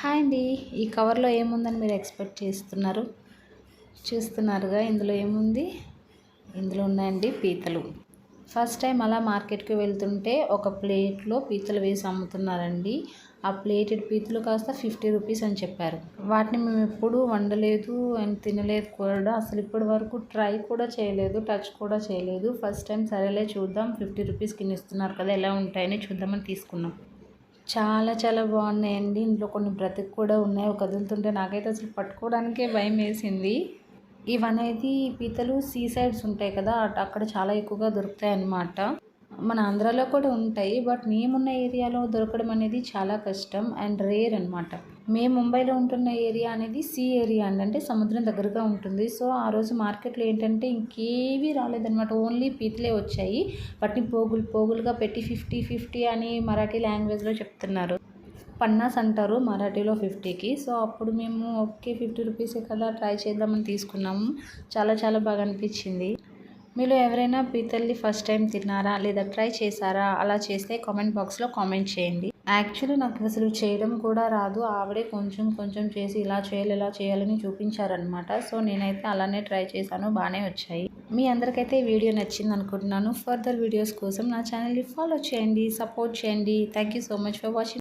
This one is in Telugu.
హాయ్ అండి. ఈ కవర్లో ఏముందని మీరు ఎక్స్పెక్ట్ చేస్తున్నారు? చూస్తున్నారుగా. ఇందులో ఏముంది? ఇందులో ఉన్నాయండి పీతలు. ఫస్ట్ టైం అలా మార్కెట్కి వెళ్తుంటే ఒక ప్లేట్లో పీతలు వేసి అమ్ముతున్నారండి. ఆ ప్లేటెడ్ పీతలు కాస్త ఫిఫ్టీ రూపీస్ అని చెప్పారు. వాటిని మేము ఎప్పుడూ వండలేదు అండ్ తినలేదు కూడా. అసలు ఇప్పటి వరకు ట్రై కూడా చేయలేదు టచ్ కూడా చేయలేదు. ఫస్ట్ టైం సరేలే చూద్దాం. ఫిఫ్టీ రూపీస్కి ఇస్తున్నారు కదా ఎలా ఉంటాయని చూద్దామని తీసుకున్నాం. చాలా చాలా బాగున్నాయండి. ఇందులో కొన్ని బ్రతికి కూడా ఉన్నాయి. కదులుతుంటే నాకైతే అసలు పట్టుకోవడానికే భయం వేసింది. ఇవనేది పీతలు సీ సైడ్స్ ఉంటాయి కదా అక్కడ చాలా ఎక్కువగా దొరుకుతాయి అన్నమాట మన ఆంధ్రాలో కూడా ఉంటాయి బట్ మేమున్న ఏరియాలో దొరకడం అనేది చాలా కష్టం అండ్ రేర్ అనమాట మేము ముంబైలో ఉంటున్న ఏరియా అనేది సీ ఏరియా అండి అంటే సముద్రం దగ్గరగా ఉంటుంది. సో ఆ రోజు మార్కెట్లో ఏంటంటే ఇంకేవి రాలేదనమాట ఓన్లీ పీతలే వచ్చాయి. వాటిని పోగులు పోగులుగా పెట్టి ఫిఫ్టీ ఫిఫ్టీ అని మరాఠీ లాంగ్వేజ్లో చెప్తున్నారు. పన్నాస్ అంటారు మరాఠీలో ఫిఫ్టీకి. సో అప్పుడు మేము ఓకే ఫిఫ్టీ రూపీసే కదా ట్రై చేద్దామని తీసుకున్నాము. చాలా చాలా బాగా అనిపించింది. మీలో ఎవరైనా పీతల్ని ఫస్ట్ టైం తిన్నారా లేదా ట్రై చేశారా? అలా చేస్తే కామెంట్ బాక్స్లో కామెంట్ చేయండి. యాక్చువల్లీ నాకు అసలు చేయడం కూడా రాదు. ఆవిడే కొంచెం కొంచెం చేసి ఇలా చేయాలి ఇలా చేయాలని చూపించారనమాట సో నేనైతే అలానే ట్రై చేశాను. బాగానే వచ్చాయి. మీ అందరికైతే వీడియో నచ్చింది అనుకుంటున్నాను. ఫర్దర్ వీడియోస్ కోసం నా ఛానల్ని ఫాలో చేయండి సపోర్ట్ చేయండి. Thank you so much for watching.